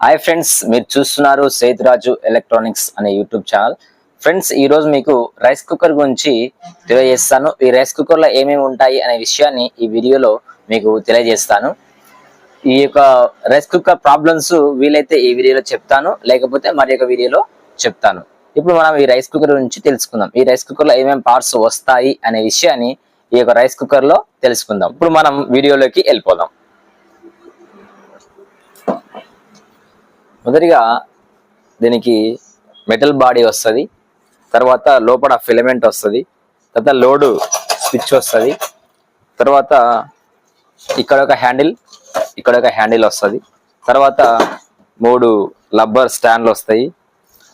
Hi friends మీరు చూస్తున్నారు Sethuraju electronics అనే యూట్యూబ్ ఛానల్. ఫ్రెండ్స్ ఈ రోజు మీకు రైస్ కుక్కర్ గురించి తెలియజేస్తాను. ఈ రైస్ కుక్కర్లో ఏమేమి ఉంటాయి అనే విషయాన్ని ఈ వీడియోలో మీకు తెలియజేస్తాను. ఈ యొక్క రైస్ కుక్కర్ ప్రాబ్లమ్స్ వీలైతే ఈ వీడియోలో చెప్తాను లేకపోతే మరి ఒక వీడియోలో చెప్తాను. ఇప్పుడు మనం ఈ రైస్ కుక్కర్ గురించి తెలుసుకుందాం. ఈ రైస్ కుక్కర్లో ఏమేమి పార్ట్స్ వస్తాయి అనే విషయాన్ని ఈ యొక్క రైస్ కుక్కర్లో తెలుసుకుందాం. ఇప్పుడు మనం వీడియోలోకి వెళ్ళిపోదాం. మొదటిగా దీనికి మెటల్ బాడీ వస్తుంది తర్వాత లోపల ఫిలమెంట్ వస్తుంది తర్వాత లోడు స్విచ్ వస్తుంది తర్వాత ఇక్కడ ఒక హ్యాండిల్ ఇక్కడ ఒక హ్యాండిల్ వస్తుంది తర్వాత మూడు లబ్బర్ స్టాండ్లు వస్తాయి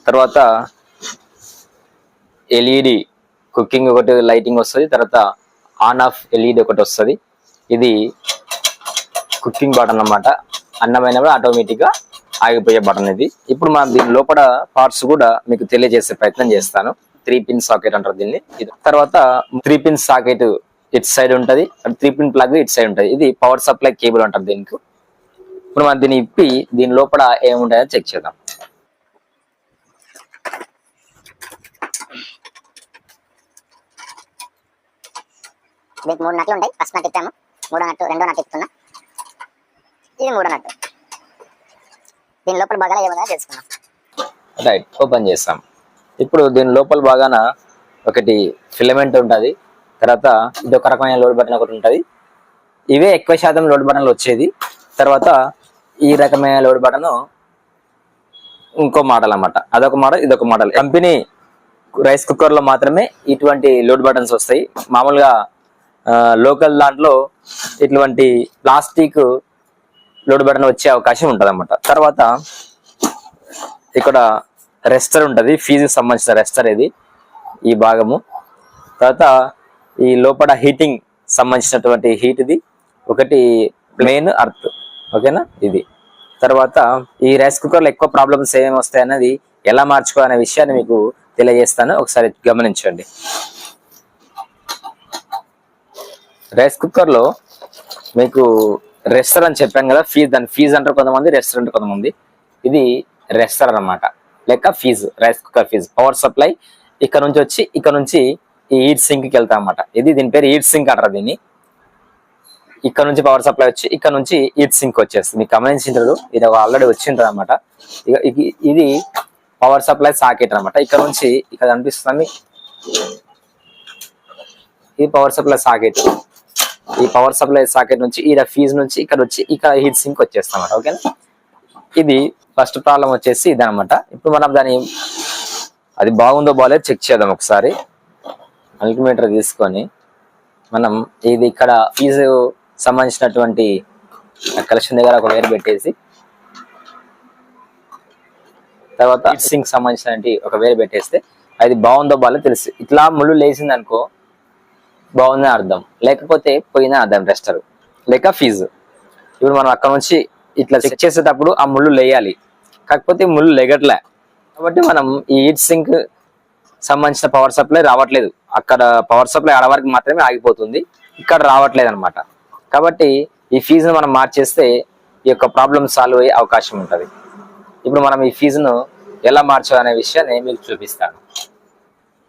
తర్వాత ఎల్ఈడి కుకింగ్ ఒకటి లైటింగ్ వస్తుంది తర్వాత ఆన్ ఆఫ్ ఎల్ఈడి ఒకటి వస్తుంది. ఇది కుకింగ్ బటన్ అన్నమాట. అన్నమైనప్పుడు ఆటోమేటిక్గా ఆగిపోయే బటన్ ఇది. ఇప్పుడు మనం దీని లోపల పార్ట్స్ కూడా మీకు తెలియజేసే ప్రయత్నం చేస్తాను. త్రీ పిన్ సాకెట్ అంటారు దీన్ని. ఇది తర్వాత three pin socket it side ఉంటుంది. Three pin plug it side ఉంటుంది. ఇది పవర్ సప్లై కేబుల్ అంటారు దీనికి. ఇప్పుడు మనం దీన్ని ఇప్పి దీని లోపల ఏముంటాయో చెక్ చేద్దాం. మూడు నట్లు ఉంటాయి. ఫస్ట్ నట్టు ఇప్పాము మూడో నట్టు రెండో నట్టు ఇస్తున్నా ఇది మూడో నట్టు. దీని లోపల బాగా ఏమన్నా తెలుసుకుందాం. రైట్ ఓపెన్ చేస్తాం. ఇప్పుడు దీని లోపల బాగాన ఒకటి ఫిలమెంట్ ఉంటుంది. తర్వాత ఇది ఒక రకమైన లోడ్ బటన్ ఒకటి ఉంటుంది. ఇవే ఎక్కువ శాతం లోడ్ బటన్లు వచ్చేది. తర్వాత ఈ రకమైన లోడ్ బటన్ ఇంకో మోడల్ అనమాట అదొక మోడల్ ఇదొక మోడల్ కంపెనీ రైస్ కుక్కర్లో మాత్రమే ఇటువంటి లోడ్ బటన్స్ వస్తాయి. మామూలుగా లోకల్ దాంట్లో ఇటువంటి ప్లాస్టిక్ లోడ్ బటన్ వచ్చే అవకాశం ఉంటుంది అనమాట తర్వాత ఇక్కడ రెస్టర్ ఉంటుంది ఫీజుకి సంబంధించిన రెస్టర్ ఇది ఈ భాగము. తర్వాత ఈ లోపల హీటింగ్ సంబంధించినటువంటి హీట్ ఇది ఒకటి మెయిన్ అర్త్ ఓకేనా? ఇది. తర్వాత ఈ రైస్ కుక్కర్లో ఎక్కువ ప్రాబ్లమ్స్ ఏమేమి వస్తాయి అనేది ఎలా మార్చుకోవాలనే విషయాన్ని మీకు తెలియజేస్తాను. ఒకసారి గమనించండి. రైస్ కుక్కర్లో మీకు రెస్టర్ అని చెప్పాను కదా ఫీజ్ దాని ఫీజ్ అంటారు కొంతమంది రెస్టారెంట్ కొంతమంది. ఇది రెస్టర్ అన్నమాట. లెక్క fuse rice cooker fuse power supply ఇక్కడ నుంచి వచ్చి ఇక్కడ నుంచి ఈ హీట్ సింక్కి వెళ్తాం అనమాట ఇది దీని పేరు హీట్ సింక్ అంటారు దీన్ని. ఇక్కడ నుంచి పవర్ సప్లై వచ్చి ఇక్కడ నుంచి హీట్ సింక్ వచ్చేస్తుంది. మీకు గమనించింటారు ఇది ఆల్రెడీ వచ్చింటారు అనమాట ఇది పవర్ సప్లై సాకెట్ అన్నమాట. ఇక్కడ నుంచి ఇక్కడ కనిపిస్తుంది. ఇది పవర్ సప్లై సాకెట్ ఈ పవర్ సప్లై సాకెట్ నుంచి ఈ ఫీజ్ నుంచి ఇక్కడ వచ్చి ఇక్కడ హీట్ సింక్ వచ్చేస్తాం అన్నమాట ఓకేనా ఇది ఫస్ట్ ప్రాబ్లం వచ్చేసి ఇదనమాట ఇప్పుడు మనం దాని అది బాగుందో బాగాలేదు చెక్ చేద్దాం ఒకసారి. మల్టీమీటర్ తీసుకొని మనం ఇది ఇక్కడ ఫీజు సంబంధించినటువంటి కలెక్షన్ దగ్గర ఒక వేరు పెట్టేసి తర్వాత సింక్ సంబంధించినటువంటి ఒక వేరు పెట్టేస్తే అది బాగుందో బాగాలేదు తెలుసు. ఇట్లా ముళ్ళు లేచింది అనుకో బాగుందని అర్థం. లేకపోతే పోయినా అర్థం రెస్టర్ లేక ఫీజు ఇప్పుడు మనం అక్కడ నుంచి ఇట్లా చెక్ చేసేటప్పుడు ఆ ముళ్ళు లేయాలి. కాకపోతే ముళ్ళు లెగట్లే. కాబట్టి మనం ఈ హీట్ సింక్ సంబంధించిన పవర్ సప్లై రావట్లేదు. అక్కడ పవర్ సప్లై ఆడ వరకు మాత్రమే ఆగిపోతుంది. ఇక్కడ రావట్లేదు అనమాట కాబట్టి ఈ ఫీజును మనం మార్చేస్తే ఈ యొక్క ప్రాబ్లమ్ సాల్వ్ అయ్యే అవకాశం ఉంటుంది. ఇప్పుడు మనం ఈ ఫీజును ఎలా మార్చాలనే విషయాన్ని మీకు చూపిస్తాను.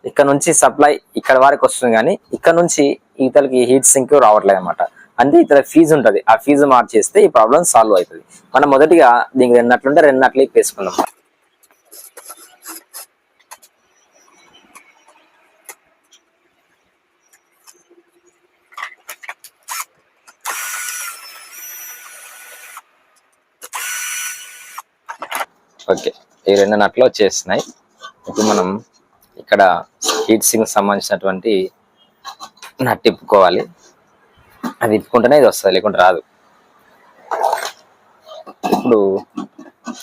ఇక్కడ నుంచి సప్లై ఇక్కడ వరకు వస్తుంది కానీ ఇక్కడ నుంచి ఇతలకి హీట్ సింక్ రావట్లేదు అనమాట అంటే ఇతర ఫీజు ఉంటుంది. ఆ ఫీజు మార్చేస్తే ఈ ప్రాబ్లం సాల్వ్ అవుతుంది. మనం మొదటిగా దీనికి రెండు నట్లుంటే రెండు వేసుకుందాం. ఓకే. ఈ రెండు నట్లు వచ్చేస్తున్నాయి ఇప్పుడు మనం ఇక్కడ హీట్ సింగ్ సంబంధించినటువంటి నట్ తిప్పుకోవాలి అది తిప్పుకుంటేనే ఇది వస్తుంది లేకుంటే రాదు. ఇప్పుడు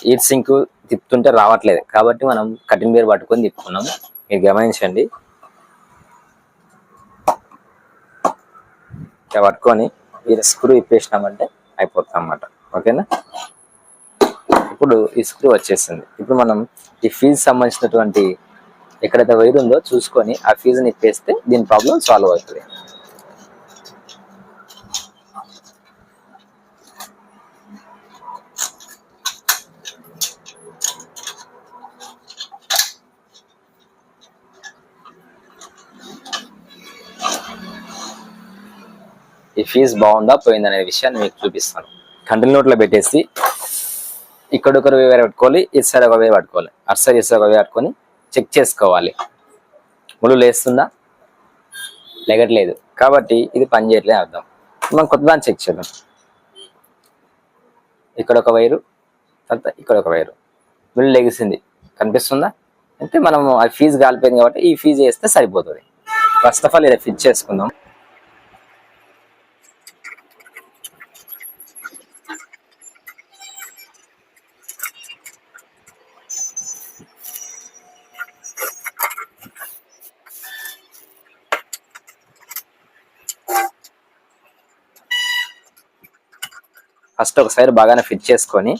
హీట్ సింక్ తిప్పుతుంటే రావట్లేదు. కాబట్టి మనం కటింగ్ బేర్ పట్టుకొని తిప్పుకున్నాం మీరు గమనించండి. ఇలా పట్టుకొని ఈ స్క్రూ ఇప్పేసినామంటే అయిపోతుంది అన్నమాట ఓకేనా? ఇప్పుడు ఈ స్క్రూ వచ్చేసింది. ఇప్పుడు మనం ఈ ఫీజు సంబంధించినటువంటి ఎక్కడైతే వైర్ ఉందో చూసుకొని ఆ ఫీజుని ఇప్పేస్తే దీని ప్రాబ్లం సాల్వ్ అవుతుంది. ఈ ఫీజు బాగుందా పోయిందనే విషయాన్ని మీకు చూపిస్తాను. కంటి నోట్లో పెట్టేసి ఇక్కడొకరు వేరే పట్టుకోవాలి ఇటు సైడ్ ఒక వే పట్టుకోవాలి. అటు సైడ్ ఇటు సైడ్ ఒక వే పట్టుకొని చెక్ చేసుకోవాలి. ముళ్ళు లేస్తుందా? లెగట్లేదు. కాబట్టి ఇది పని చేయట్లేదు అర్థం. మనం కొత్త దాన్ని చెక్ చేద్దాం. ఇక్కడ ఒక వైరు తర్వాత ఇక్కడ ఒక వైరు. ముళ్ళు లెగిసింది. కనిపిస్తుందా? అంటే మనము ఆ ఫీజు కాలిపోయింది కాబట్టి ఈ ఫీజు వేస్తే సరిపోతుంది. ఫస్ట్ ఆఫ్ ఆల్ ఇది ఫిట్ చేసుకుందాం. ఫస్ట్ ఒకసారి బాగానే ఫిట్ చేసుకొని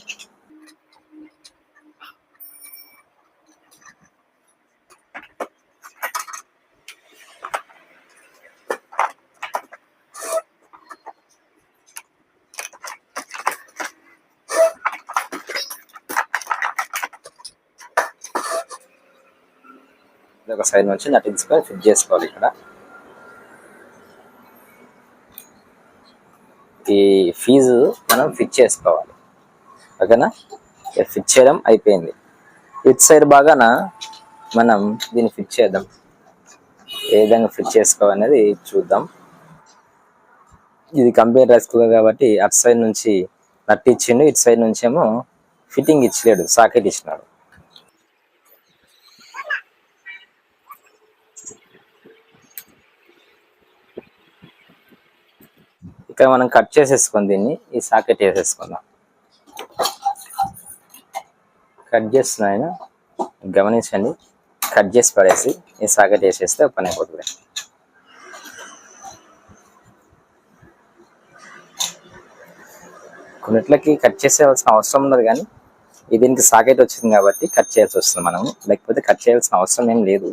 ఒక సైడ్ నుంచి నటించుకొని ఫిట్ చేసుకోవాలి ఇక్కడ. ఈ ఫీజు మనం ఫిట్ చేసుకోవాలి. ఓకేనా? ఫిక్స్ ఫిట్ చేయడం అయిపోయింది. ఇట్ సైడ్ బాగాన మనం దీన్ని ఫిట్ చేద్దాం. ఏ విధంగా ఫిట్ చేసుకోవాలనేది చూద్దాం. ఇది కంపెనీ రైస్ కుక్కర్ కాబట్టి అటు సైడ్ నుంచి నట్టు ఇచ్చిండు ఇటు సైడ్ నుంచి ఏమో ఫిట్టింగ్ ఇచ్చలేడు సాకెట్ ఇచ్చినాడు. ఇక్కడ మనం కట్ చేసేసుకుని దీన్ని ఈ సాకెట్ వేసేసుకుందాం. కట్ చేస్తున్నా ఆయన గమనించండి. కట్ చేసి పడేసి ఈ సాకెట్ వేసేస్తే పని అయిపోతుంది. కొన్నిట్లకి కట్ చేసేయాల్సిన అవసరం ఉండదు కానీ ఇది దీనికి సాకెట్ వచ్చింది కాబట్టి కట్ చేయాల్సి వస్తుంది మనం లేకపోతే కట్ చేయాల్సిన అవసరం ఏం లేదు.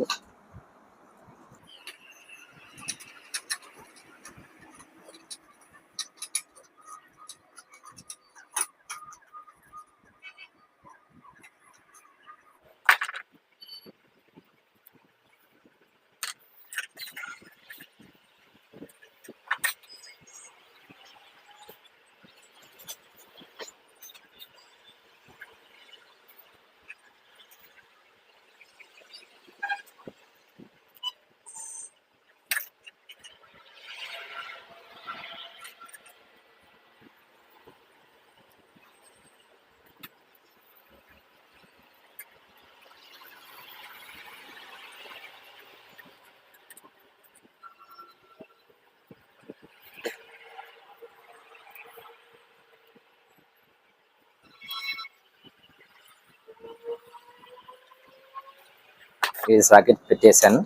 ఈ సాకెట్ పెట్టేశాను.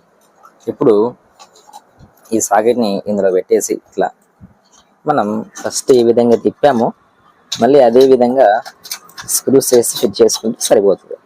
ఇప్పుడు ఈ సాకెట్ని ఇందులో పెట్టేసి ఇట్లా మనం ఫస్ట్ ఈ విధంగా తిప్పాము. మళ్ళీ అదే విధంగా స్క్రూస్ వేసి ఫిట్ చేసుకుంటే సరిపోతుంది.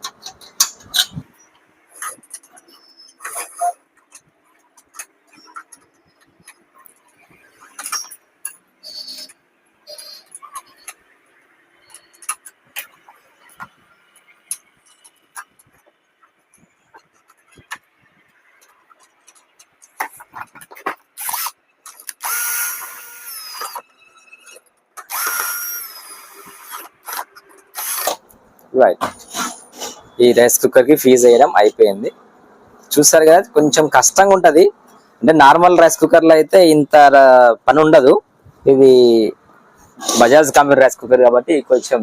రైట్ ఈ రైస్ కుక్కర్కి ఫీజ్ వేయడం అయిపోయింది. చూసారు కదా కొంచెం కష్టంగా ఉంటుంది. అంటే నార్మల్ రైస్ కుక్కర్లో అయితే ఇంత పని ఉండదు. ఇది బజాజ్ కంపెనీ రైస్ కుక్కర్ కాబట్టి కొంచెం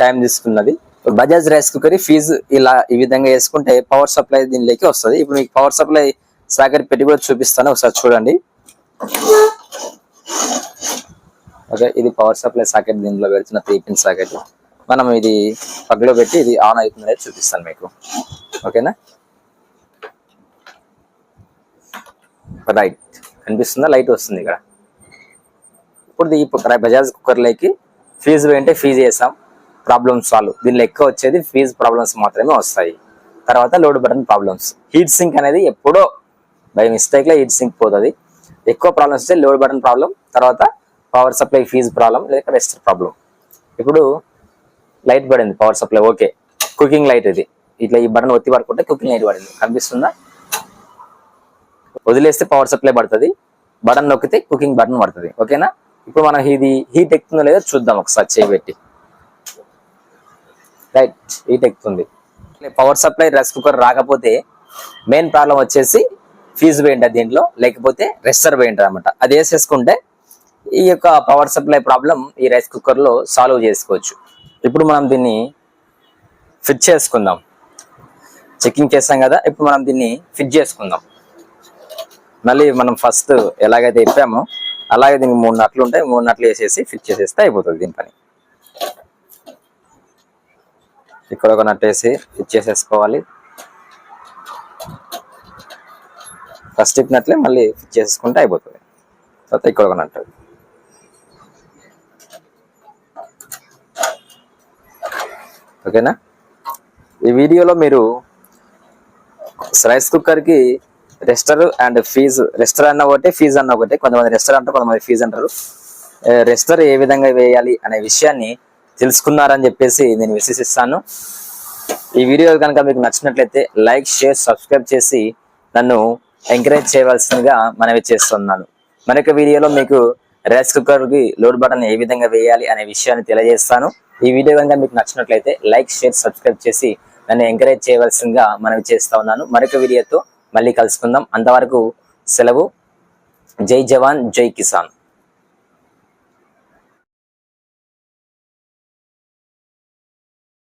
టైం తీసుకున్నది. బజాజ్ రైస్ కుక్కర్ ఫీజు ఇలా ఈ విధంగా వేసుకుంటే పవర్ సప్లై దీనిలోకి వస్తుంది. ఇప్పుడు మీకు పవర్ సప్లై సాకెట్ పెట్టి కూడా చూపిస్తాను. ఒకసారి చూడండి. ఓకే ఇది పవర్ సప్లై సాకెట్ దీనిలో పెడుతున్న త్రీ పిన్ సాకెట్. మనం ఇది పగ్లో పెట్టి ఇది ఆన్ అవుతుంది అనేది చూపిస్తాను మీకు. ఓకేనా? రైట్ కనిపిస్తుందా? లైట్ వస్తుంది ఇక్కడ. ఇప్పుడు ఈ బజాజ్ కుక్కర్లోకి ఫీజు వేయంటే ఫీజు వేసాం ప్రాబ్లమ్ సాల్వ్ దీనిలో ఎక్కువ వచ్చేది ఫీజు ప్రాబ్లమ్స్ మాత్రమే వస్తాయి. తర్వాత load button problems heat sink అనేది ఎప్పుడో బై మిస్టేక్లో హీట్ సింక్ పోతుంది. ఎక్కువ ప్రాబ్లమ్స్ వస్తే లోడ్ బటన్ ప్రాబ్లం తర్వాత పవర్ సప్లై ఫీజు ప్రాబ్లం లేదా రెస్టర్ ప్రాబ్లం ఇప్పుడు లైట్ పడింది power supply okay. Cooking light ఇది. ఇట్లా ఈ బటన్ ఒత్తి పడుకుంటే కుకింగ్ లైట్ పడింది. కనిపిస్తుందా? వదిలేస్తే పవర్ సప్లై పడుతుంది. బటన్ నొక్కితే కుకింగ్ బటన్ పడుతుంది. ఓకేనా? ఇప్పుడు మనం ఇది హీట్ ఎక్కుతుందో లేదో చూద్దాం ఒకసారి చేయబెట్టి రైట్ హీట్ ఎక్కుతుంది. పవర్ సప్లై రైస్ కుక్కర్ రాకపోతే మెయిన్ ప్రాబ్లం వచ్చేసి ఫీజు వేయండి దీంట్లో? లేకపోతే రెస్టర్ వేయండి అనమాట అది వేసేసుకుంటే ఈ యొక్క పవర్ సప్లై ప్రాబ్లం ఈ రైస్ కుక్కర్లో సాల్వ్ చేసుకోవచ్చు. ఇప్పుడు మనం దీన్ని ఫిట్ చేసుకుందాం. చెకింగ్ చేస్తాం కదా ఇప్పుడు మనం దీన్ని ఫిట్ చేసుకుందాం. మళ్ళీ మనం ఫస్ట్ ఎలాగైతే ఇప్పామో అలాగే దీనికి మూడు నట్లు ఉంటాయి మూడు నట్లు వేసేసి ఫిట్ చేసేస్తే అయిపోతుంది దీని పని. ఇక్కడ ఒక నట్టు వేసి ఫిట్ చేసేసుకోవాలి. ఫస్ట్ ఇప్పినట్లే మళ్ళీ ఫిట్ చేసేసుకుంటే అయిపోతుంది. తర్వాత ఇక్కడ ఒక నట్టు ఓకేనా? ఈ వీడియోలో మీరు రైస్ కుక్కర్కి రెస్టర్ అండ్ ఫీజు రెస్టర్ అన్న ఒకటే ఫీజు అన్న ఒకటే. కొంతమంది రెస్టర్ అంటారు కొంతమంది ఫీజు అంటారు. రెస్టర్ ఏ విధంగా వేయాలి అనే విషయాన్ని తెలుసుకున్నారని చెప్పేసి నేను విశ్వసిస్తాను. ఈ వీడియో కనుక మీకు నచ్చినట్లయితే లైక్ షేర్ సబ్స్క్రైబ్ చేసి నన్ను ఎంకరేజ్ చేయవలసిందిగా మనవి చేస్తున్నాను. మరొక వీడియోలో మీకు రైస్ కుక్కర్కి లోడ్ బటన్ ఏ విధంగా వేయాలి అనే విషయాన్ని తెలియజేస్తాను. ఈ వీడియో కనుక మీకు నచ్చినట్లయితే లైక్ షేర్ సబ్స్క్రైబ్ చేసి నన్ను ఎంకరేజ్ చేయవలసిందిగా మనవి చేస్తా ఉన్నాను. మరొక వీడియోతో మళ్ళీ కలుసుకుందాం. అంతవరకు సెలవు. జై జవాన్ జై కిసాన్.